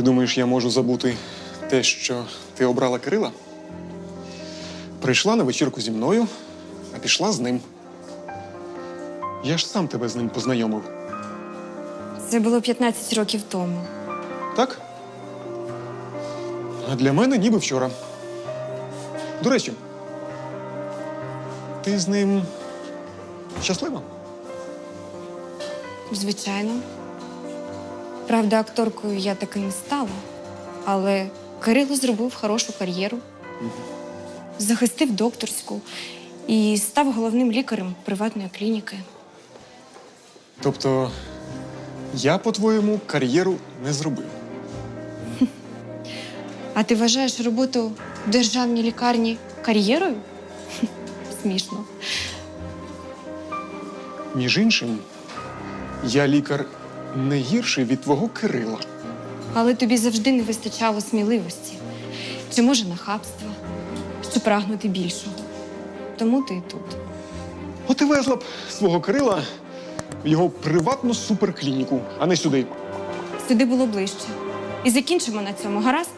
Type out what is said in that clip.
Ти думаєш, я можу забути те, що ти обрала Кирила? Прийшла на вечірку зі мною, а пішла з ним. Я ж сам тебе з ним познайомив, Це було 15 років тому. так? А для мене ніби вчора. До речі, ти з ним щаслива? Звичайно. Правда, акторкою я таки не стала, але Кирило зробив хорошу кар'єру, захистив докторську і став головним лікарем приватної клініки. Тобто, я, по-твоєму, кар'єру не зробив. А ти вважаєш роботу в державній лікарні кар'єрою? Смішно. Між іншим, я лікар не гірший від твого Кирила. Але тобі завжди не вистачало сміливості. Чи може нахабства, щоб прагнути більшого. Тому ти і тут. От і везла б свого Кирила в його приватну суперклініку, а не сюди. Сюди було ближче. І закінчимо на цьому, гаразд?